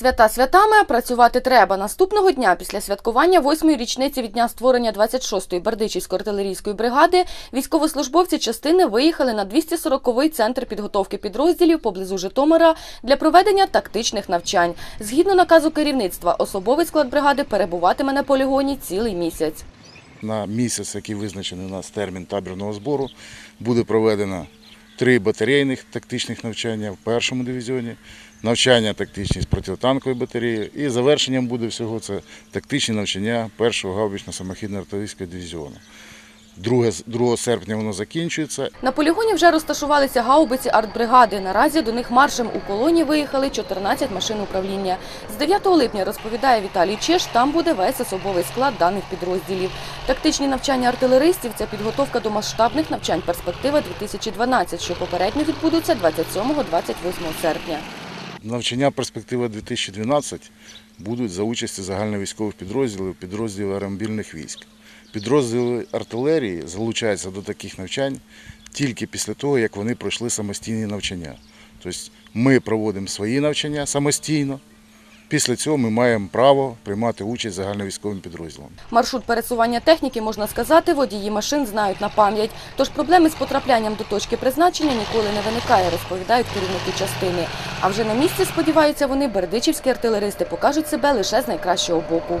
Свята святами, працювати треба. Наступного дня після святкування восьмої річниці від дня створення 26-ї Бердичівської артилерійської бригади військовослужбовці частини виїхали на 240-й центр підготовки підрозділів поблизу Житомира для проведення тактичних навчань. Згідно наказу керівництва, особовий склад бригади перебуватиме на полігоні цілий місяць. На місяць, який визначений у нас термін табірного збору, буде проведено три батарейних тактичних навчання в першому дивізіоні, навчання тактичні з протитанкової батареї і завершенням буде всього це тактичні навчання першого гаубічно-самохідного артилерійського дивізіону. 2, 2 серпня воно закінчується На полігоні вже розташувалися гаубиці артбригади. Наразі до них маршем у колоні виїхали 14 машин управління. З 9 липня, розповідає Віталій Чеш, там буде весь особовий склад даних підрозділів. Тактичні навчання артилеристів – це підготовка до масштабних навчань «Перспектива-2012», що попередньо відбудуться 27-28 серпня. Навчання перспектива 2012 будуть за участі загальновійськових підрозділів, підрозділів аеромобільних військ. Підрозділи артилерії залучаються до таких навчань тільки після того, як вони пройшли самостійні навчання. Тобто ми проводимо свої навчання самостійно. Після цього ми маємо право приймати участь загальновійськовим підрозділом. Маршрут пересування техніки, можна сказати, водії машин знають на пам'ять. Тож проблеми з потраплянням до точки призначення ніколи не виникає, розповідають керівники частини. А вже на місці, сподіваються вони, бердичівські артилеристи покажуть себе лише з найкращого боку.